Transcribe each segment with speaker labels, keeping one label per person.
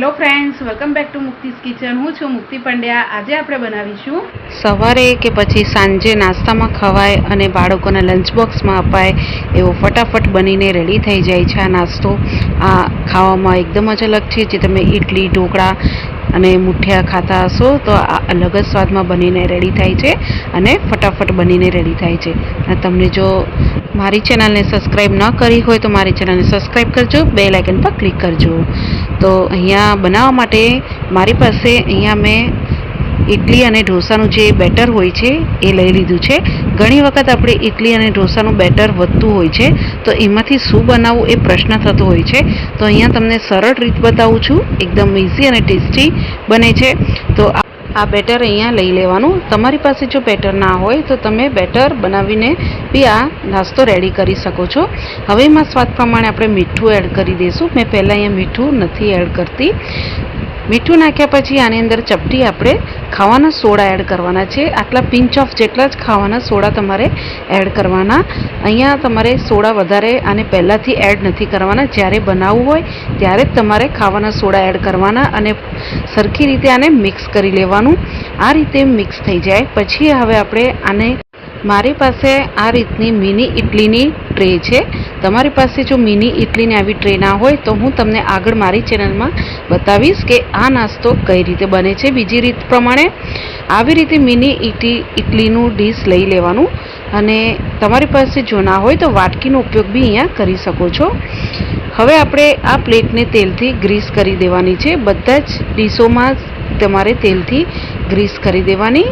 Speaker 1: Hello friends, welcome back to Mukti's kitchen. હું છું મુક્તિ પંડ્યા. આજે આપણે બનાવીશું
Speaker 2: સવારે કે પછી સાંજે નાસ્તામાં ખવાય અને બાળકોના લંચ બોક્સમાં અપાય એવો ફટાફટ બનીને રેડી થઈ જાય છે આ નાસ્તો. આ ખાવામાં એકદમ જ અલગ છે. જે તમે ઇડલી ઢોકળા અને મુઠિયા ખાતા હશો તો આ અલગ જ સ્વાદમાં બનીને રેડી થાય છે અને ફટાફટ બનીને રેડી થાય છે. અને તમને જો મારી ચેનલને સબસ્ક્રાઈબ ન કરી હોય તો મારી ચેનલને સબસ્ક્રાઈબ કરજો. બે લાઇકન પર ક્લિક કરજો. તો અહીંયા બનાવવા માટે મારી પાસે અહીંયા મેં ઇડલી અને ઢોસાનું જે બેટર હોય છે, એ લઈ લીધું છે. ઘણી વખત આપણે ઇડલી અને ઢોસાનું બેટર વધતું હોય છે, તો એમાંથી શું બનાવવું એ પ્રશ્ન થતો હોય છે. તો અહીંયા તમને સરળ રીત બતાવું છું. એકદમ ઇઝી અને ટેસ્ટી બને છે. તો આ બેટર અહીંયા લઈ લેવાનું. તમારી પાસે જો બેટર ના હોય તો તમે બેટર બનાવીને બી આ નાસ્તો રેડી કરી શકો છો. હવે એમાં સ્વાદ પ્રમાણે આપણે મીઠું એડ કરી દઈશું. મેં પહેલાં અહીંયા મીઠું નથી એડ કરતી. મીઠું નાખ્યા પછી આની અંદર ચપટી આપણે ખાવાના સોડા એડ કરવાના છે. આટલા પિંચ ઓફ જેટલા જ ખાવાના સોડા તમારે એડ કરવાના. અહીંયા તમારે સોડા વધારે આને પહેલાંથી એડ નથી કરવાના. જ્યારે બનાવવું હોય ત્યારે જ તમારે ખાવાના સોડા એડ કરવાના અને સરખી રીતે આને મિક્સ કરી લેવાનું. આ રીતે મિક્સ થઈ જાય. પછી હવે આપણે આને, મારી પાસે આ રીતની મિની ઇડલીની ટ્રે છે. તમારી પાસે જો મિની ઇડલીની આવી ટ્રે ના હોય, તો હું તમને આગળ મારી ચેનલમાં બતાવીશ કે આ નાસ્તો કઈ રીતે બને છે. બીજી રીત પ્રમાણે આવી રીતે મિની ઇડલી ઇડલીનું ડીશ લઈ લેવાનું. અને તમારી પાસે જો ના હોય, તો વાટકીનો ઉપયોગ બી અહીંયા કરી શકો છો. હવે આપણે આ પ્લેટને તેલથી ગ્રીસ કરી દેવાની છે. બધા જ ડીશોમાં તમારે તેલથી ગ્રીસ કરી દેવાની.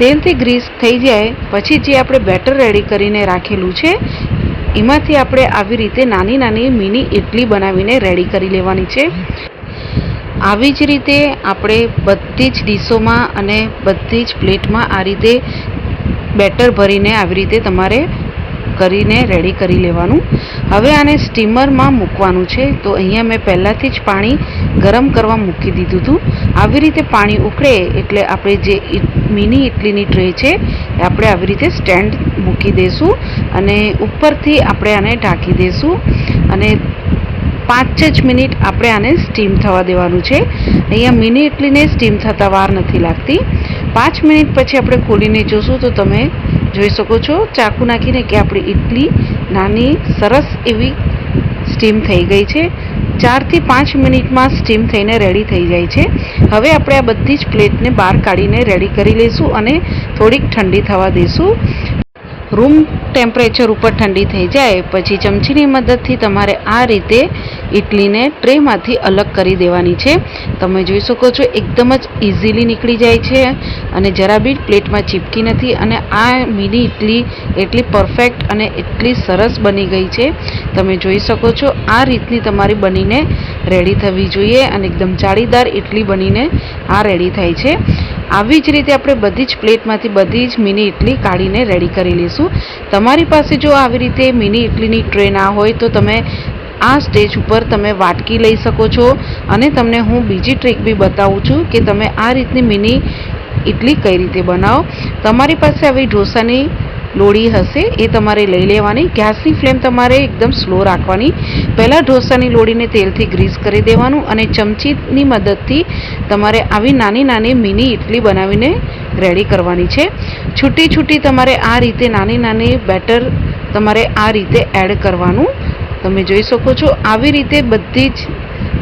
Speaker 2: તેલથી ગ્રીસ થઈ જાય પછી જે આપણે બેટર રેડી કરીને રાખેલું છે, એમાંથી આપણે આવી રીતે નાની નાની મિની ઇડલી બનાવીને રેડી કરી લેવાની છે. આવી જ રીતે આપણે બધી જ ડીશોમાં અને બધી જ પ્લેટમાં આ રીતે બેટર ભરીને આવી રીતે તમારે કરીને રેડી કરી લેવાનું. હવે આને સ્ટીમરમાં મૂકવાનું છે. તો અહીંયા મેં પહેલાંથી જ પાણી ગરમ કરવા મૂકી દીધું હતું. આવી રીતે પાણી ઉકળે એટલે આપણે જે મિની ઇડલીની ટ્રે છે, એ આપણે આવી રીતે સ્ટેન્ડ મૂકી દઈશું અને ઉપરથી આપણે આને ઢાંકી દઈશું અને પાંચ જ મિનિટ આપણે આને સ્ટીમ થવા દેવાનું છે. અહીંયા મિની ઇડલીને સ્ટીમ થતાં વાર નથી લાગતી. પાંચ મિનિટ પછી આપણે ખોલીને જોશું તો તમે જોઈ શકો છો. ચાકુ નાખીને કે આપણી ઇડલી નાની, સરસ એવી સ્ટીમ થઈ ગઈ છે. ચારથી પાંચ મિનિટમાં સ્ટીમ થઈને રેડી થઈ જાય છે. હવે આપણે આ બધી જ પ્લેટને બહાર કાઢીને રેડી કરી લઈશું અને થોડીક ઠંડી થવા દઈશું રૂમ ટેમ્પરેચર ઉપર ઠંડી થઈ જાય, પછી ચમચીની મદદથી તમારે આ રીતે ઇડલીને ટ્રેમાંથી અલગ કરી દેવાની છે. તમે જોઈ શકો છો એકદમ જ ઇઝીલી નીકળી જાય છે અને જરા બી પ્લેટમાં ચીપકી નથી અને આ મિની ઇડલી એટલી પરફેક્ટ અને એટલી સરસ બની ગઈ છે. તમે જોઈ શકો છો આ રીતની તમારી બનીને રેડી થવી જોઈએ અને એકદમ જાળીદાર ઇડલી બનીને આ રેડી થાય છે. આવી જ રીતે આપણે બધી જ પ્લેટમાંથી બધી જ મિની ઇડલી કાઢીને રેડી કરી લઈશું. તમારી પાસે જો આવી રીતે મિની ઇડલીની ટ્રે ના હોય તો તમે આ સ્ટેજ ઉપર તમે વાટકી લઈ શકો છો. અને તમને હું બીજી ટ્રીક બી બતાવું છું કે તમે આ રીતની મિની ઇડલી કઈ રીતે બનાવો. તમારી પાસે આવી ઢોસાની લોડી હશે એ તમારે લઈ લેવાની. ગેસની ફ્લેમ તમારે એકદમ સ્લો રાખવાની. પહેલાં ઢોસાની લોડીને તેલથી ગ્રીસ કરી દેવાનું અને ચમચીની મદદથી તમારે આવી નાની નાની મિની ઇડલી બનાવીને રેડી કરવાની છે. છૂટી છૂટી તમારે આ રીતે નાની નાની બેટર તમારે આ રીતે એડ કરવાનું. તમે જોઈ શકો છો, આવી રીતે બધી જ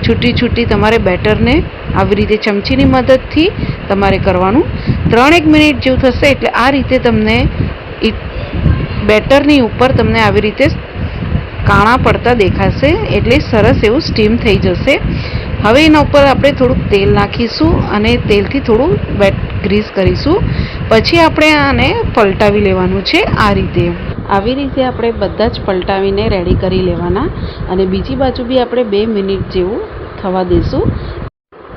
Speaker 2: છૂટી છૂટી તમારે બેટરને આવી રીતે ચમચીની મદદથી તમારે કરવાનું. ત્રણેક મિનિટ જેવું થશે એટલે આ રીતે તમને બેટરની ઉપર તમને આવી રીતે કાણા પડતા દેખાશે, એટલે સરસ એવું સ્ટીમ થઈ જશે. હવે એના ઉપર આપણે થોડુંક તેલ નાખીશું અને તેલથી થોડું બેટ ગ્રીસ કરીશું. પછી આપણે આને પલટાવી લેવાનું છે આ રીતે. આવી રીતે આપણે બધા જ પલટાવીને રેડી કરી લેવાના અને બીજી બાજુ બી આપણે બે મિનિટ જેવું થવા દઈશું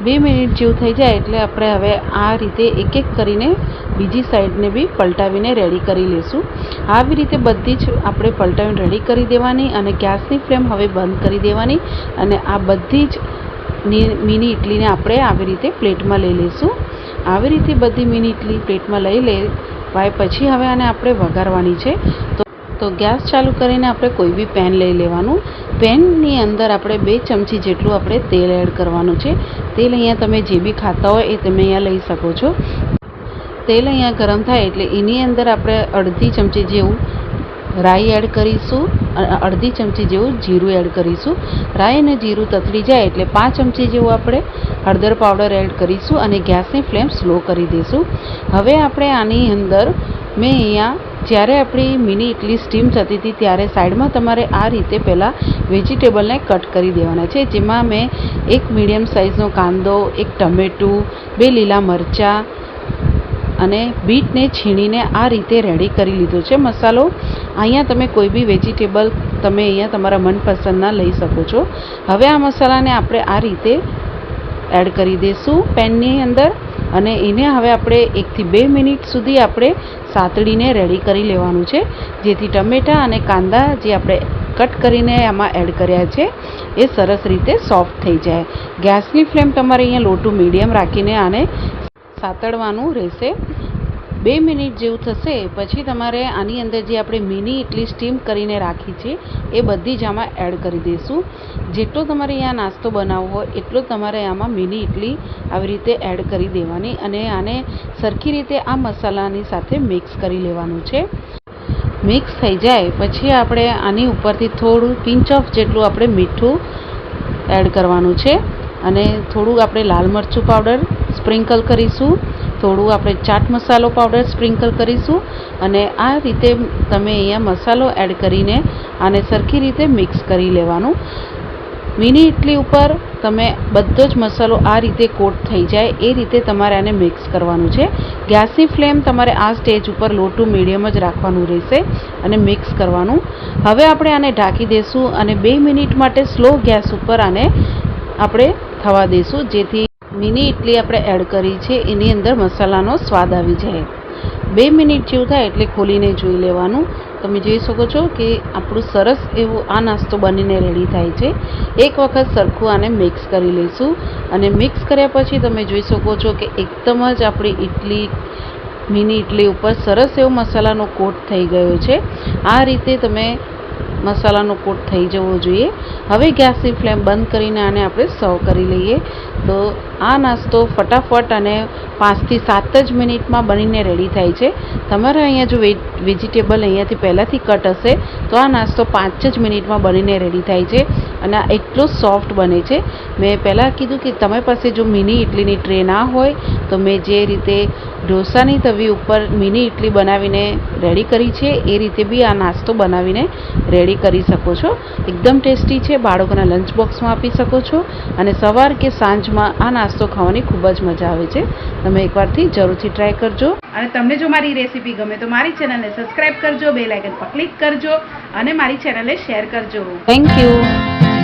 Speaker 2: બે મિનિટ જેવું થઈ જાય એટલે આપણે હવે આ રીતે એક એક કરીને બીજી સાઈડને બી પલટાવીને રેડી કરી લઈશું આવી રીતે બધી જ આપણે પલટાવીને રેડી કરી દેવાની અને ગેસની ફ્લેમ હવે બંધ કરી દેવાની અને આ બધી જ મીની ઇડલીને આપણે આવી રીતે પ્લેટમાં લઈ લઈશું આવી રીતે બધી મિની ઇડલી પ્લેટમાં લઈ લેવાય પછી હવે આને આપણે વઘારવાની છે. તો તો ગેસ ચાલુ કરીને આપણે કોઈ બી પેન લઈ લેવાનું. પેનની અંદર આપણે બે ચમચી જેટલું આપણે તેલ એડ કરવાનું છે. તેલ અહીંયા તમે જે બી ખાતા હોય એ તમે અહીંયા લઈ શકો છો. તેલ અહીંયા ગરમ થાય એટલે એની અંદર આપણે અડધી ચમચી જેવું રાઈ એડ કરીશું અડધી ચમચી જેવું જીરું એડ કરીશું. રાઈ અને જીરું તતડી જાય એટલે પાંચ ચમચી જેવું આપણે હળદર પાવડર એડ કરીશું અને ગેસની ફ્લેમ સ્લો કરી દઈશું. હવે આપણે આની અંદર મેં અહીંયા, જ્યારે આપણી મિની ઇડલી સ્ટીમ થતી હતી ત્યારે સાઈડમાં તમારે આ રીતે પહેલાં વેજીટેબલને કટ કરી દેવાના છે, જેમાં મેં એક મીડિયમ સાઇઝનો કાંદો, એક ટમેટું, બે લીલા મરચાં અને બીટને છીણીને આ રીતે રેડી કરી લીધો છે. મસાલો અહીંયા તમે કોઈ બી વેજીટેબલ તમે અહીંયા તમારા મનપસંદના લઈ શકો છો. હવે આ મસાલાને આપણે આ રીતે એડ કરી દઈશું પેનની અંદર અને એને હવે આપણે એકથી બે મિનિટ સુધી આપણે સાતડીને રેડી કરી લેવાનું છે. જેથી ટમેટાં અને કાંદા જે આપણે કટ કરીને આમાં એડ કર્યા છે, એ સરસ રીતે સોફ્ટ થઈ જાય. ગેસની ફ્લેમ તમારે અહીંયા લોટું મીડિયમ રાખીને આને સાતડવાનું રહેશે. બે મિનિટ જેવું થશે, પછી તમારે આની અંદર જે આપણે મીની ઇડલી સ્ટીમ કરીને રાખી છે, એ બધી જ આમાં એડ કરી દઈશું. જેટલો તમારે અહીંયા નાસ્તો બનાવવો હોય, એટલો તમારે આમાં મીની ઇડલી આવી રીતે એડ કરી દેવાની અને આને સરખી રીતે આ મસાલાની સાથે મિક્સ કરી લેવાનું છે. મિક્સ થઈ જાય, પછી આપણે આની ઉપરથી થોડું પિંચ ઓફ જેટલું આપણે મીઠું એડ કરવાનું છે. અને થોડું આપણે લાલ મરચું પાવડર સ્પ્રિંકલ કરીશું. થોડું આપણે ચાટ મસાલો પાવડર સ્પ્રિંકલ કરીશું. અને આ રીતે તમે અહીંયા મસાલો એડ કરીને આને સરખી રીતે મિક્સ કરી લેવાનું. મિની ઇડલી ઉપર તમે બધો જ મસાલો આ રીતે કોટ થઈ જાય, એ રીતે તમારે આને મિક્સ કરવાનું છે. ગેસની ફ્લેમ તમારે આ સ્ટેજ ઉપર લો ટુ મીડિયમ જ રાખવાનું રહેશે અને મિક્સ કરવાનું. હવે આપણે આને ઢાંકી દઈશું અને બે મિનિટ માટે સ્લો ગેસ ઉપર આને આપણે થવા દઈશું. જેથી મિની ઇડલી આપણે એડ કરી છે. એની અંદર મસાલાનો સ્વાદ આવી જાય. બે મિનિટ જેવું થાય એટલે ખોલીને જોઈ લેવાનું. તમે જોઈ શકો છો કે આપણું સરસ એવું આ નાસ્તો બનીને રેડી થાય છે. એક વખત સરખું આને મિક્સ કરી લઈશું. અને મિક્સ કર્યા પછી તમે જોઈ શકો છો કે એકદમ જ આપણી ઇડલી, મિની ઇડલી ઉપર સરસ એવો મસાલાનો કોટ થઈ ગયો છે. આ રીતે તમે મસાલાનો કોટ થઈ જવો જોઈએ. હવે ગેસની ફ્લેમ બંધ કરીને આને આપણે સર્વ કરી લઈએ. તો આ નાસ્તો ફટાફટ અને પાંચથી સાત જ મિનિટમાં બનીને રેડી થાય છે. તમારે અહીંયા જો વેજીટેબલ અહીંયાથી પહેલાંથી કટ હશે, તો આ નાસ્તો પાંચ જ મિનિટમાં બનીને રેડી થાય છે અને આ એટલો સોફ્ટ બને છે. મેં પહેલાં કીધું કે તમારી પાસે જો મિની ઇડલીની ટ્રે ના હોય, તો મેં જે રીતે ઢોસાની તવી ઉપર મિની ઇડલી બનાવીને રેડી કરી છે. એ રીતે બી આ નાસ્તો બનાવીને રેડી કરી શકો છો. એકદમ ટેસ્ટી છે. બાળકોના લંચ બોક્સમાં આપી શકો છો. અને સવાર કે સાંજમાં આ નાસ્તો ખાવાની ખૂબ જ મજા આવે છે. તમે એકવારથી જરૂરથી ટ્રાય કરજો.
Speaker 1: અને તમને જો મારી રેસીપી ગમે તો મારી ચેનલને સબસ્ક્રાઈબ કરજો. બે લાઇકન પર ક્લિક કરજો. અને મારી ચેનલને શેર કરજો.
Speaker 2: Thank you